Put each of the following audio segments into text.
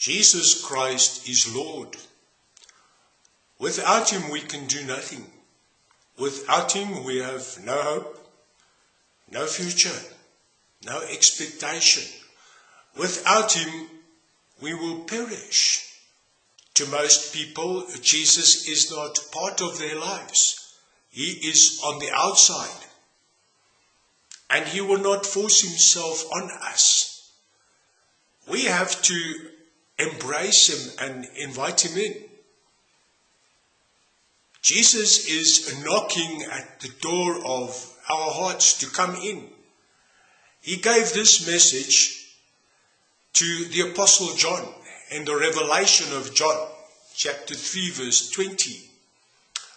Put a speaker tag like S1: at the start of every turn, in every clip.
S1: Jesus Christ is Lord. Without him we can do nothing. Without him we have no hope, no future, no expectation. Without him we will perish. To most people, Jesus is not part of their lives. He is on the outside. And he will not force himself on us. We have to embrace him and invite him in. Jesus is knocking at the door of our hearts to come in. He gave this message to the Apostle John in the revelation of John, chapter 3, verse 20.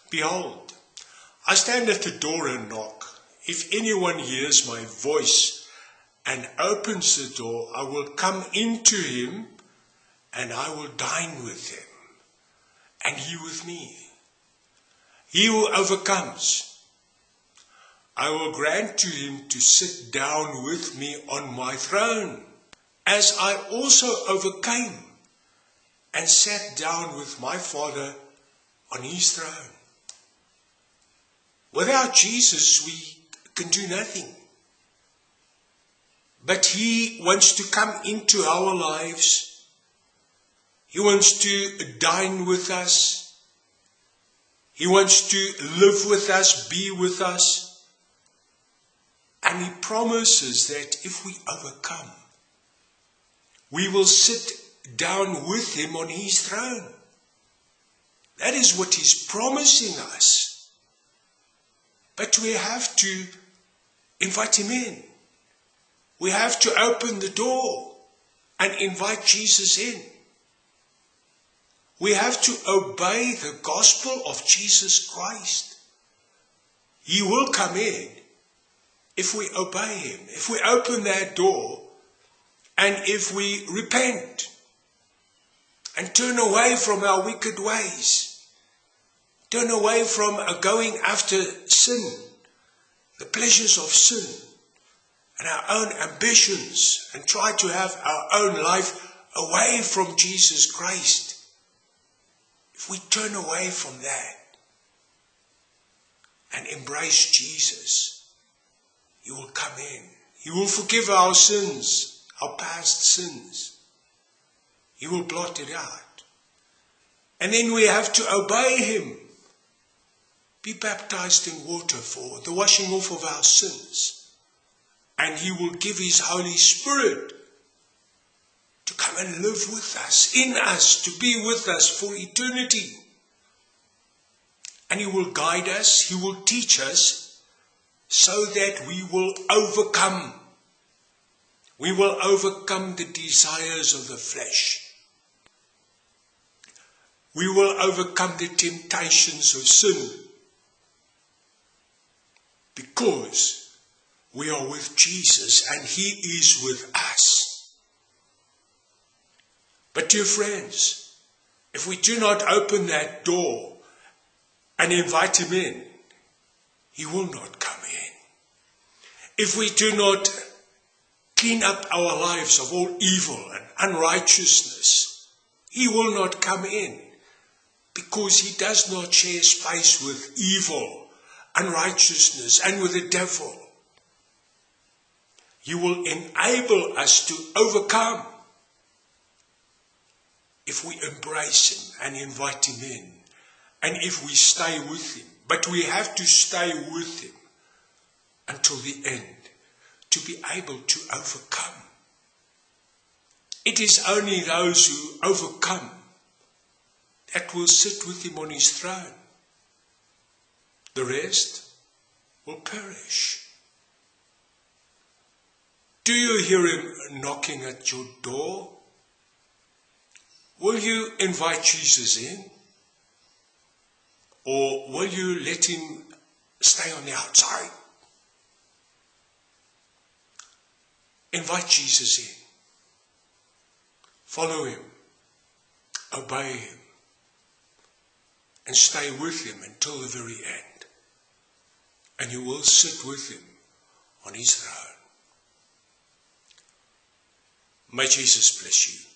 S1: Behold, I stand at the door and knock. If anyone hears my voice and opens the door, I will come into him and I will dine with him, and he with me. He who overcomes, I will grant to him to sit down with me on my throne, as I also overcame and sat down with my Father on his throne. Without Jesus, we can do nothing. But he wants to come into our lives. He wants to dine with us. He wants to live with us, be with us. And He promises that if we overcome, we will sit down with Him on His throne. That is what He's promising us. But we have to invite Him in. We have to open the door and invite Jesus in. We have to obey the gospel of Jesus Christ. He will come in if we obey Him, if we open that door, and if we repent and turn away from our wicked ways, turn away from going after sin, the pleasures of sin, and our own ambitions, and try to have our own life away from Jesus Christ if we turn away from that and embrace Jesus, He will come in. He will forgive our sins, our past sins. He will blot it out. And then we have to obey Him. Be baptized in water for the washing off of our sins. And He will give His Holy Spirit to come and live with us, in us, to be with us for eternity. And He will guide us, He will teach us, so that we will overcome. We will overcome the desires of the flesh. We will overcome the temptations of sin. Because we are with Jesus and He is with us. Dear friends, if we do not open that door and invite him in, he will not come in. If we do not clean up our lives of all evil and unrighteousness, he will not come in because he does not share space with evil, unrighteousness, and with the devil. He will enable us to overcome if we embrace Him and invite Him in, and if we stay with Him. But we have to stay with Him until the end to be able to overcome. It is only those who overcome that will sit with Him on His throne. The rest will perish. Do you hear Him knocking at your door? Will you invite Jesus in? Or will you let him stay on the outside? Invite Jesus in. Follow him. Obey him. And stay with him until the very end. And you will sit with him on his throne. May Jesus bless you.